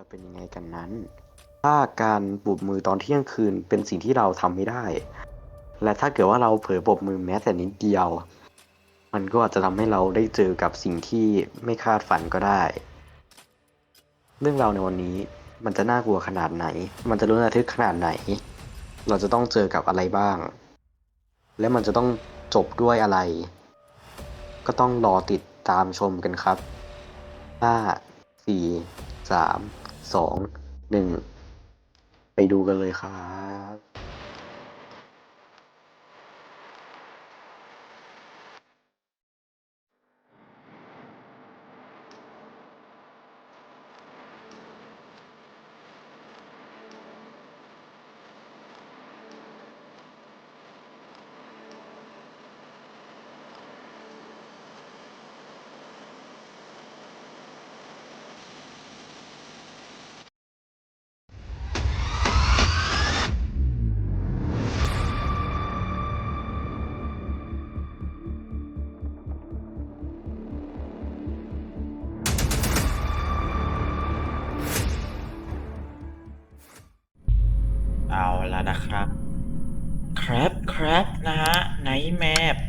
จะเป็นยังไงกันนั้น ถ้าการปรบมือตอนเที่ยงคืนเป็นสิ่งที่เราทำไม่ได้ และถ้าเกิดว่าเราเผลอปรบมือแม้แต่นิดเดียว มันก็อาจจะทำให้เราได้เจอกับสิ่งที่ไม่คาดฝันก็ได้ เรื่องราวในวันนี้มันจะน่ากลัวขนาดไหน มันจะรุนระทึกขนาดไหน เราจะต้องเจอกับอะไรบ้าง และมันจะต้องจบด้วยอะไร ก็ต้องรอติดตามชมกันครับห้าสี่สาม สองหนึ่งไปดูกันเลยครับ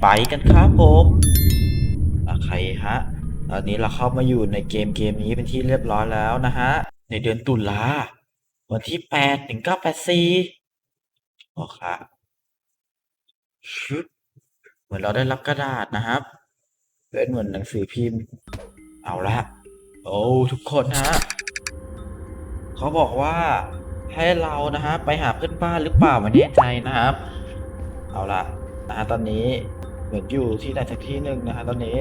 ไปกันครับผมโอเคฮะตอนนี้เราเข้ามาอยู่ในเกมเกมนี้เป็นที่เรียบร้อยแล้วนะฮะ ในเดือนตุลาวันที่แปดถึงเก้าแปดสี่โอเคชุดเหมือนเราได้รับกระดาษนะครับ เป็นเหมือนหนังสือพิมพ์ เอาละโอ้ทุกคนฮะเขาบอกว่าให้เรานะฮะไปหาเพื่อนบ้านหรือเปล่าไม่แน่ใจนะครับ เอาละนะฮะตอนนี้ เหมือนอยู่ที่ใดสักที่หนึ่งนะฮะตอนนี้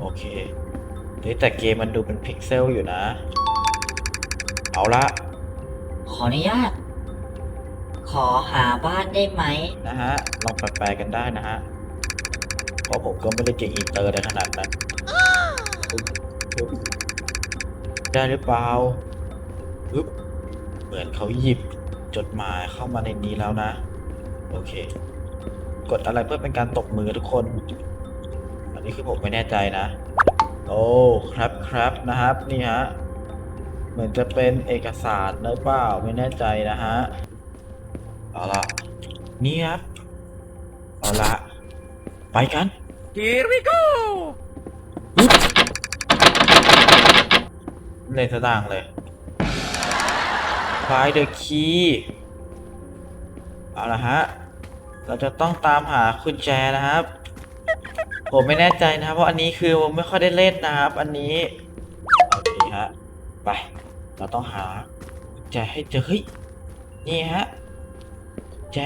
โอเคเฮ้ยแต่เกมมันดูเป็นพิกเซลอยู่นะ เอาละ ขออนุญาต ขอหาบ้านได้ไหม นะฮะ ลองแปลๆกันได้นะฮะเพราะผมก็ไม่ได้เก่งอินเตอร์ในขนาดนั้น ได้หรือเปล่าปึ๊บเหมือนเขาหยิบจดหมายเข้ามาในนี้แล้วนะ โอเค กดอะไรเพื่อเป็นการตบมือทุกคน อันนี้คือผมไม่แน่ใจนะ โอ้ครับครับนะครับนี่ฮะเหมือนจะเป็นเอกสารหรือเปล่าไม่แน่ใจนะฮะเอาละนี่ครับเอาละไปกัน Here we go เล่นสะด่างเลย Find the key เอาละฮะ เราจะต้องตามหาคุณแจนะครับ ผมไม่แน่ใจนะครับ เพราะอันนี้คือผมไม่ค่อยได้เล่นนะครับ อันนี้โอเคฮะไป เราต้องหากุญแจให้เจอเฮ้ยนี่ฮะแจ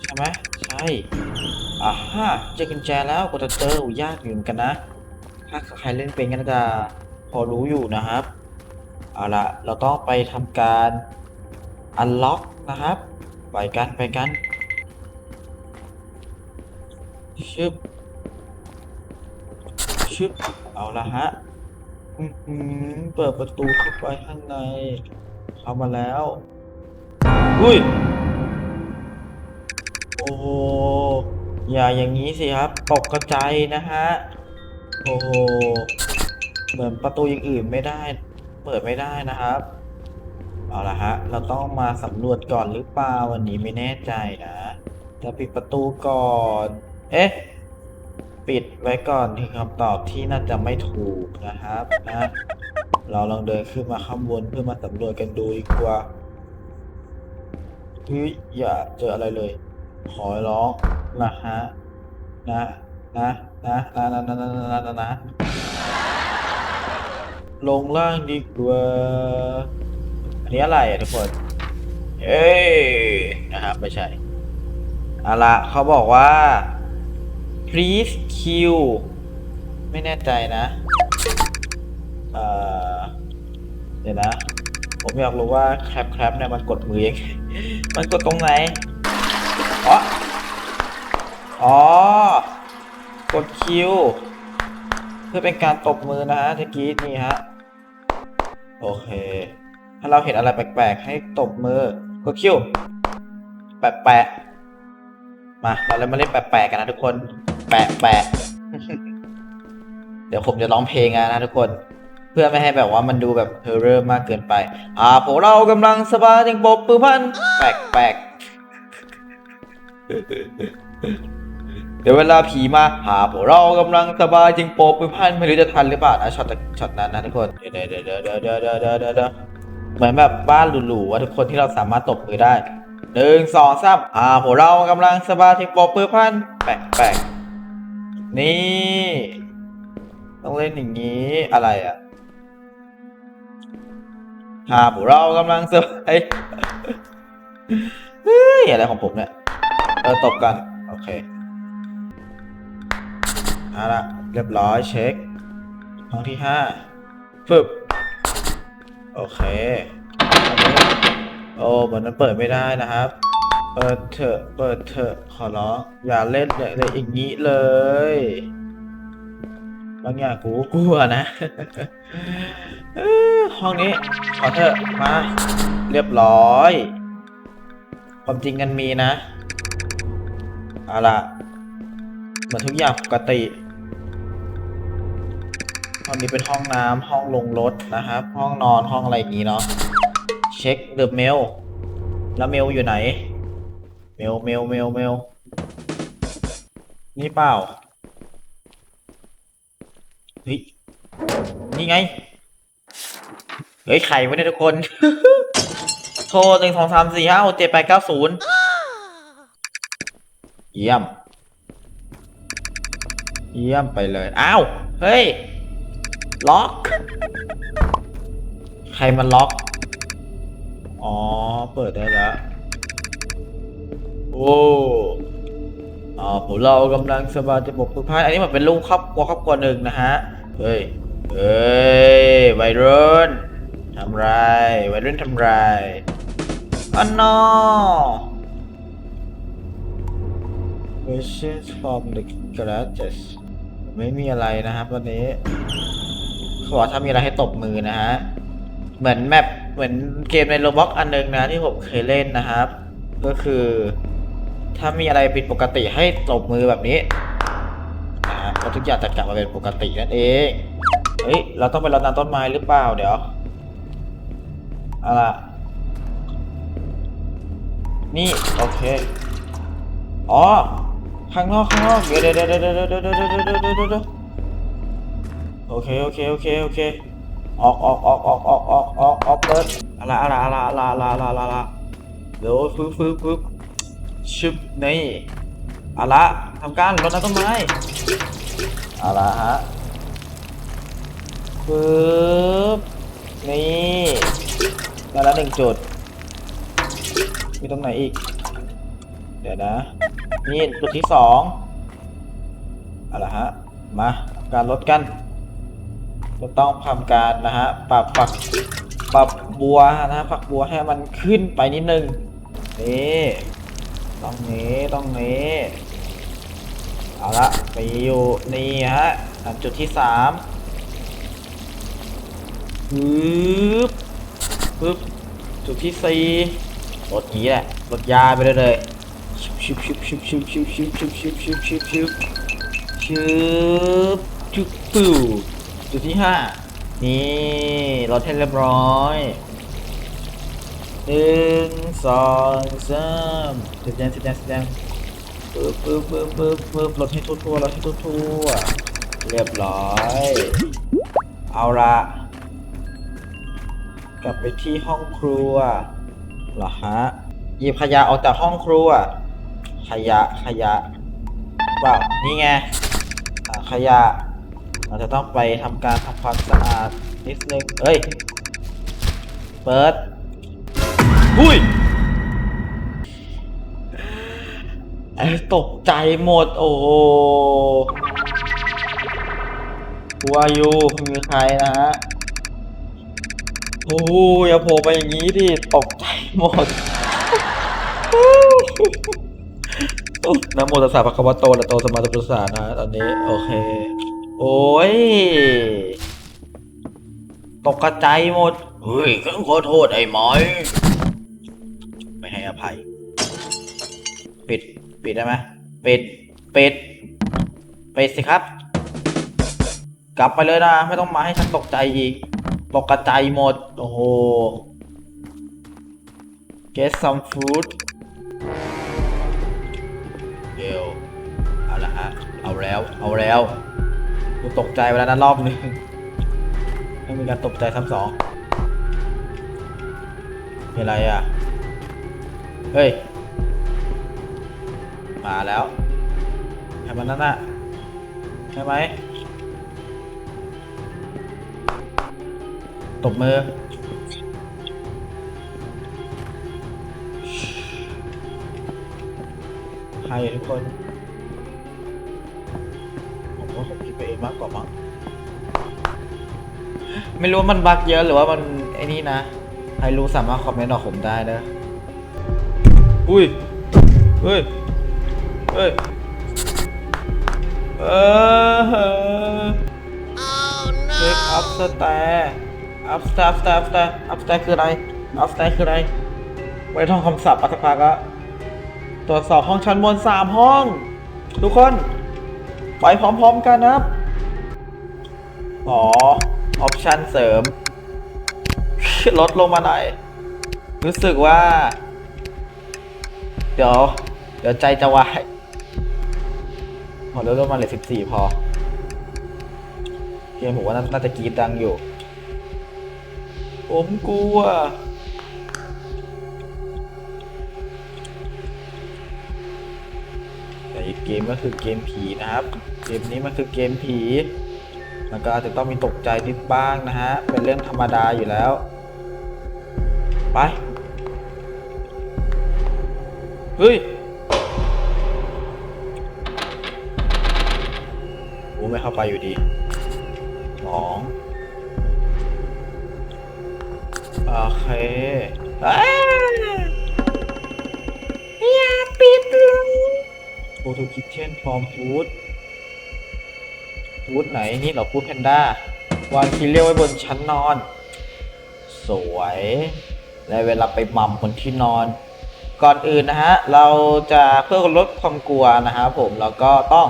ใช่ไหมใช่อ่าฮะเจอกุญแจแล้วกว่าจะเจออู้ยากอยู่เหมือนกันนะถ้าใครเล่นเป็นก็น่าจะพอรู้อยู่นะครับเอาละเราต้องไปทำการอันล็อกนะครับ ไปกันไปกันชึบชึบเอาละฮะเปิดประตูเข้าไปข้างในเข้ามาแล้วอุ้ยโอ้โหอย่าอย่างนี้สิครับตกกระจายนะฮะโอ้โหเหมือนประตูอย่างอื่นไม่ได้ เปิดไม่ได้นะครับ เอาละฮะ เราต้องมาสำรวจก่อนหรือเปล่าวันนี้ไม่แน่ใจนะจะปิดประตูก่อน เอ๊ะ ปิดไว้ก่อนที่คำตอบที่น่าจะไม่ถูกนะครับนะ เราลองเดินขึ้นมาข้างบนเพื่อมาสำรวจกันดูดีกว่าเฮ้ยอย่าเจออะไรเลย ขอร้องนะฮะ นะ นะ นะ นะ นะ นะ นะ นะ นะ นะ ลงล่างดีกว่า นี้อะไรอะทุกคน เอ้ยนะครับไม่ใช่เอาละเขาบอกว่า please kill ไม่แน่ใจนะเอ่อเดี๋ยวนะ ผมอยากรู้ว่าแคปแคปเนี่ยมันกดมือยังไงมันกดตรงไหน อ๋อ อ๋อ กดคิว เพื่อเป็นการตบมือนะฮะตะกี้นี่ฮะ โอเค ถ้าเราเห็นอะไรแปลกๆ ให้ตบมือกดคิวแปะๆมาเราเลยมาเล่นแปะๆกันนะทุกคน แปะๆเดี๋ยวผมจะร้องเพลงนะทุกคน เพื่อไม่ให้แบบว่ามันดูแบบเฮอร์เรอร์มากเกินไป อ่าพวกเรากำลังสบายจึงปบปือพันแปลกแปลกเดี๋ยวเวลาผีมาหาพวกเรากำลังสบายจึงปบปืพันไม่รู้จะทันหรือเปล่านะช็อตช็อตนั้นนะทุกคนเดี๋ยวเดี๋ยวเดี๋ยวเดี๋ยวเดี๋ยวเดี๋ยว เหมือนแบบบ้านหรูๆว่าทุกคนที่เราสามารถตบมือได้หนึ่งสองสามอ่าพวกเรากำลังสบายจึงปอบปือพันแปลกแปลกนี่ ต้องเล่นอย่างนี้อะไรอะหาพวกเรากำลังเซอร์ไพรส์เฮ้ยอะไรของผมเนี่ยเออตบกัน โอเคเอาละเรียบร้อยเช็คห้องที่ห้าฟึบ โอเคอันนี้โอ้เหมือนมันเปิดไม่ได้นะครับ เปิดเถอะ เปิดเถอะ ขอร้อง อย่าเล่นอะไรอย่างนี้เลยบางอย่างกูกลัวนะห้องนี้ ขอเถอะ มา เรียบร้อย ความจริงกันมีนะ เอาละเหมือนทุกอย่างปกติ องนี้เป็นห้องน้ำห้องลงรถนะครับ ห้องนอนห้องอะไรอย่างนี้เนาะเช็คเดอะเมลแล้วเมลอยู่ไหน เมลเมลเมลเมลนี่เปล่าเฮ้ยนี่ไงเฮ้ยไข่ไว้เนี่ยทุกคน โทรหนึ่งสองสามสี่ห้าหกเจ็ดแปดเก้าศูนย์เยี่ยม เยี่ยมไปเลย อ้าว เฮ้ย ล็อก ใครมันล็อก อ๋อ เปิดได้แล้ว โอ้อ่าพวกเรากำลังสบายจะบกพื้นพายอันนี้มันเป็นลูกครอบครัวครอบครัวหนึ่งนะฮะ เฮ้ย เฮ้ยวัยรุ่นทำไรวัยรุ่นทำไรอันนอ questions from the garages ไม่มีอะไรนะครับวันนี้ บอกถ้ามีอะไรให้ตบมือนะฮะ เหมือนแมปเหมือนเกมในโรบ็อกอันหนึงนะที่ผมเคยเล่นนะครับ ก็คือ ถ้ามีอะไรผิดปกติให้ตบมือแบบนี้นะครับทุกอย่างจะกลับมาเป็นปกตินั่นเองเฮ้ยเราต้องไปรดน้ำต้นไม้หรือเปล่าเดี๋ยวอาล่ะนี่โอเคอ๋อข้างนอกข้างนอกเดี๋ยวเดี๋ยวเดี๋ยวเดี๋ยวเดี๋ยวเดี๋ยวเดี๋ยว โอเคโอเคโอเคโอเคออกออกออกออกออกออกออกออกเปิดอะไรอะไรอะไรอะไรอะไรอะไรอะไรเดี๋ยวฟึบฟึบฟึบชึบนี่อาละทำการรดน้ำต้นไม้อาละฮะปึ๊บนี่ได้แล้วหนึ่งจุด มีตรงไหนอีก เดี๋ยวนะ นี่จุดที่สองอาละฮะ มาทำการลดกัน จะต้องทำการนะฮะปรับฝักปรับบัวนะฮะฝักบัวให้มันขึ้นไปนิดนึงนี่ต้องนี้ต้องนี้เอาละไปอยู่นี่ฮะจุดที่สามปึ๊บปึ๊บจุดที่สี่รถนี้แหละรถยาไปเลยเลยชุบชุบชุบชุบชุบชุบชุบชุบชุบชุบชุบชุบชุบชุบปู จุดที่ห้านี่เรถให้เรียบร้อยหนึ่งสองสามแสดงแสดงแสดงปึ๊บปึ๊บปึ๊บปึ๊บปึ๊บรถให้ทั่วๆรถให้ทั่วๆเรียบร้อย เอาละกลับไปที่ห้องครัวเหรอฮะหยิบขยะออกจากห้องครัว ขยะขยะเปล่านี่ไงขยะ เราจะต้องไปทำการทำความสะอาดนิดนึงเอ้ย เปิดหุ้ยไอ้ตกใจหมด โอ้โหกูอายุคือใครนะฮะ โอ้ยอย่าโผล่ไปอย่างนี้ดิ ตกใจหมดนะโมตัสสะภะคะวะโตอะระหะโตสัมมาสัมพุทธัสสะนะ ตอนนี้ โอเค โอ้ย ตกกระใจายหมด เฮ้ยฉันขอโทษไอ้หมอย ไม่ให้อภัย ปิด ปิดได้ไหมปิด ปิด ปิดสิครับ กลับไปเลยนะ ไม่ต้องมาให้ฉันตกใจอีก ตกกระจายหมด โอ้โห get some food เดี๋ยวเอาละฮะ เอาแล้ว เอาแล้ว กูตกใจไปแล้วนะรอบนึงไม่มีการตกใจซ้ำสองมีอะไรอะ เฮ้ย มาแล้วใช่มันนั่นน่ะใช่ไหมตบมือ ใครทุกคน ว่าผมคิดไปเองมากกว่ามั้งไม่รู้ว่ามันบั๊กเยอะหรือว่ามันไอ้นี่นะ ใครรู้สามารถคอมเมนต์บอกผมได้นะอุ้ยเฮ้ยเฮ้ยเออเช็คอัพสแตร์อัพสแตร์อัพสแตร์อัพสแตร์อัพสแตร์คืออะไรอัพสแตร์คืออะไร ไว้ท่องคำศัพท์อัตภากอะตรวจสอบห้องชั้นบนสามห้อง ทุกคน ไปพร้อมๆกันนะครับ อ๋อ ออปชันเสริม ลดลงมาหน่อย รู้สึกว่า เดี๋ยว เดี๋ยวใจจะวายพอลดลงมาเหลือสิบสี่พอเกมผมว่าน่าจะกรีดดังอยู่ ผมกลัวแต่อีกเกมก็คือเกมผีนะครับ เกมนี้มันคือเกมผีมันก็อาจจะต้องมีตกใจนิดบ้างนะฮะ เป็นเรื่องธรรมดาอยู่แล้ว ไป เฮ้ยโอ้ไม่เข้าไปอยู่ดีสองโอเคอ้าอย่าปิดเลยโ o ทูคิ t เช่นฟอร์มฟู้ด ฟู้ดไหนนี่เหรอฟูดแพนด้าวางคีเรียลไว้บนชั้นนอน สวย และเวลาไปม่ำบนที่นอน ก่อนอื่นนะฮะ เราจะเพื่อลดความกลัวนะฮะผมเราก็ต้อง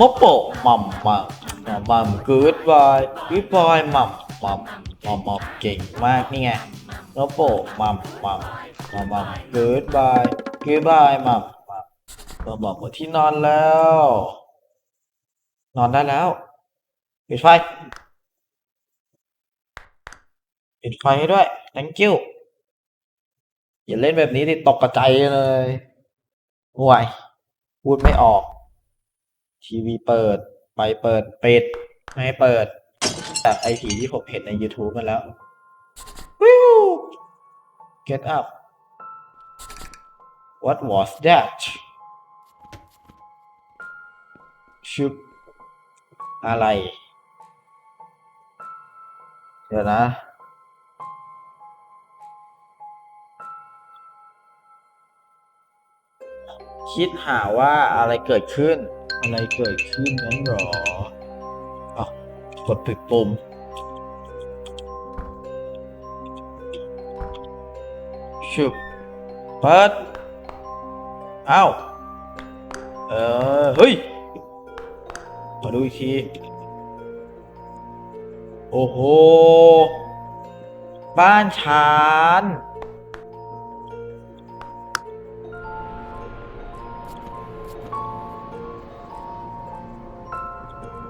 มบโปะหม่ำหม่ำหม่มกูดบอยกูดบอยม่ำหม่ำหม่ำหม่ำเก่งมากนี่ไงมบโปะหม่ำหม่ำหม่ำหม่ำกูดบอยกูดบอยม่ำหม่ำหม่มบนที่นอนแล้ว นอนได้แล้ว ปิดไฟ ปิดไฟให้ด้วย thank you อย่าเล่นแบบนี้ดิตกกระจายเลยห่วย พูดไม่ออก ทีวีเปิด ไปเปิดปิด ไม่เปิดแต่ไอผีที่ผมเห็นใน YouTube มาแล้ว วิว get up what was that ชุบอะไร เดี๋ยวนะคิดหาว่าอะไรเกิดขึ้น อะไรเกิดขึ้นนั้นหรออ๋อกดปิดปุ่มชุบเปิดเอ้าเออ เฮ้ย มาดูอีกที โอ้โห บ้านชาน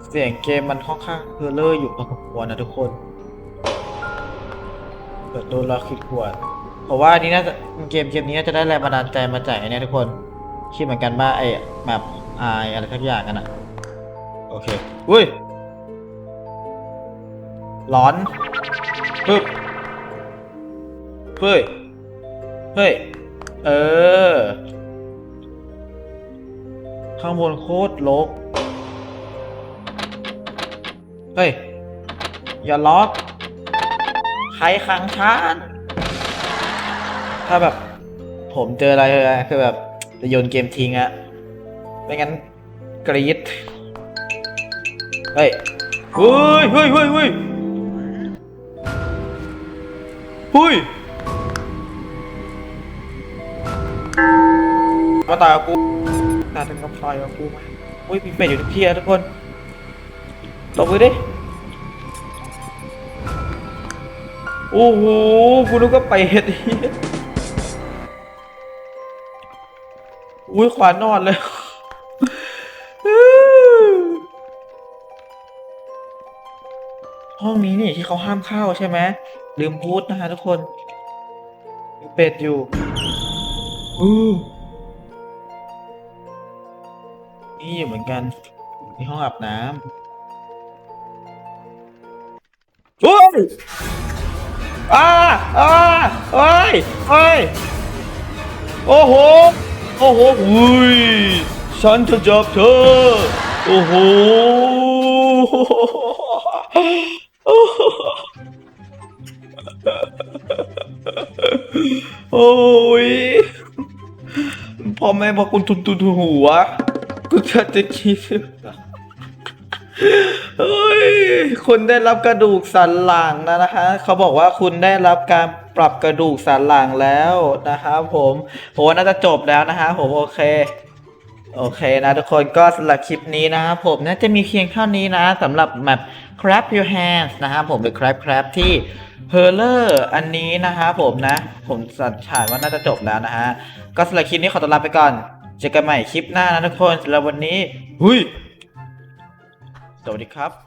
เสียงเกมมันค่อนข้างเฮอร์เลอร์อยู่พอสมควรนะทุกคน เปิดตัวเราคิดควรเพราะว่านี้น่าจะเกมเกมนี้น่าจะได้แรงบันดาลใจมาจากไอ้เนี่ยทุกคน คิดเหมือนกันว่าไอ้แบบไออะไรทักอย่างกันอะโอเค อุ้ย ร้อนปึ๊บเฮ้ย เฮ้ย เออ ข้างบนโคตรลก เฮ้ย อย่าล็อก ใครขังฉันถ้าแบบ ผมเจออะไรเลยคือแบบจะโยนเกมทิ้งอะไม่งั้นกรี๊ด เฮ้ย เฮ้ยเฮ้ยเฮ้ย หุ้ยมาตายกูตายถึงกับพลอยกับกูมาอุ้ยพี่เป็ดอยู่ทุกที่อะทุกคนตบไปดิโอ้โหกูนึกว่าเห็ดอุ้ยขวานอนเลยห้องนี้นี่ที่เขาห้ามเข้าใช่ไหม ลืมพูดนะฮะทุกคนมีเป็ดอยู่อู้นี่อยู่เหมือนกันมีห้องอาบน้ำโอ้ยอ้าอ้าโอ้ยโอ้ยโอ้โห โอ้โหอุ้ยฉันจะจับเธอ โอ้โห โอ้ยพ่อแม่บอกคุณทุนทุนหัวกูจะจะคิดเฮ้ยคุณได้รับกระดูกสันหลังนะนะฮะเขาบอกว่าคุณได้รับการปรับกระดูกสันหลังแล้วนะครับผมโหน่าจะจบแล้วนะฮะผมโอเค โอเคนะทุกคนก็สำหรับคลิปนี้นะครับผมน่าจะมีเพียงเท่านี้นะสำหรับแบบ Crab Your Hands นะครับผมหรือ Crab Crab ที่ h e r l e r อันนี้นะครับผมนะ ผมสันนิษฐานว่าน่าจะจบแล้วนะฮะก็สำหรับคลิปนี้ขอตัวลาไปก่อน เจอกันใหม่คลิปหน้านะทุกคนสำหรับวันนี้ หุยสวัสดีครับ